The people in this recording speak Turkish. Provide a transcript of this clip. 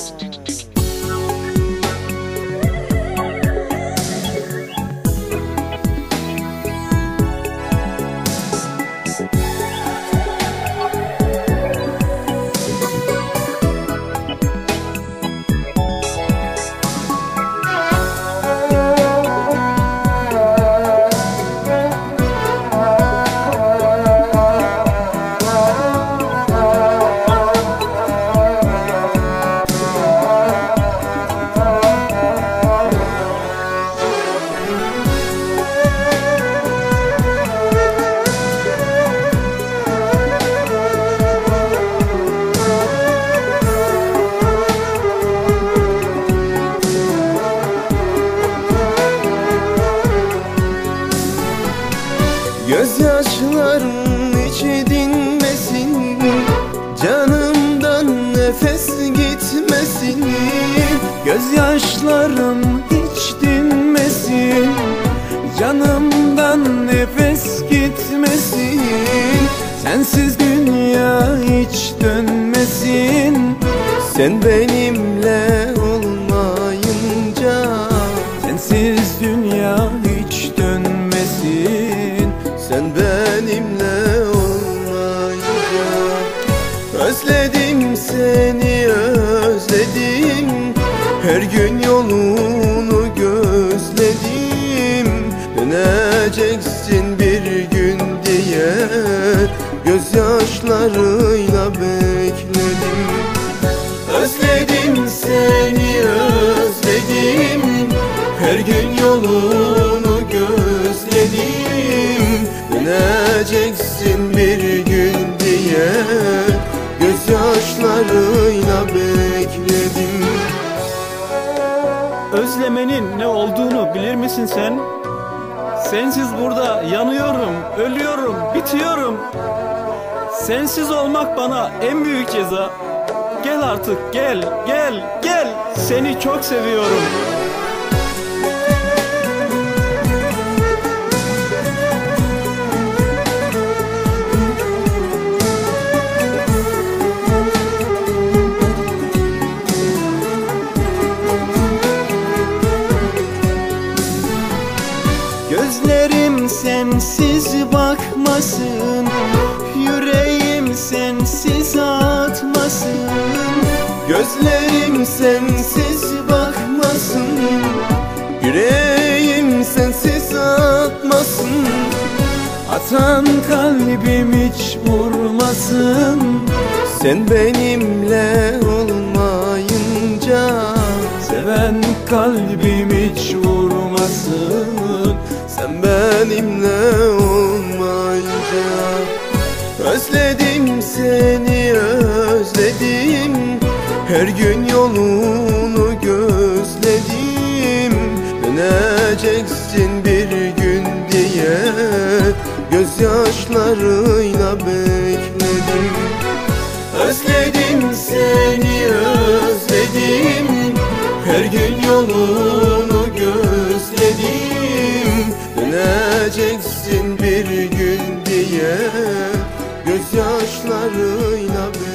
podcast. Gözyaşların içi dinmesin Canımdan nefes gitmesin. Gözyaşlarım hiç dinmesin Canımdan nefes gitmesin. Sensiz dünya hiç dönmesin. Sen benimle gün yolunu gözledim. Döneceksin bir gün diye Gözyaşlarıyla bekledim. Özledim seni özledim. Her gün yolunu gözledim. Döneceksin bir gün diye Gözyaşlarıyla bekledim Özlemenin ne olduğunu bilir misin sen? Sensiz burada yanıyorum, ölüyorum, bitiyorum. Sensiz olmak bana en büyük ceza. Gel artık gel, gel, gel. Seni çok seviyorum. Bakmasın Yüreğim sensiz atmasın. Gözlerim sensiz bakmasın. Yüreğim sensiz atmasın. Atan kalbim hiç vurmasın. Sen benimle olmayınca Seven kalbim Özledim seni özledim. Her gün yolunu gözledim. Döneceksin bir gün diye. Gözyaşlarıyla bekledim. Özledim seni özledim. Her gün yolunu gözledim. Döneceksin bir gün diye Gözyaşlarıyla bekledim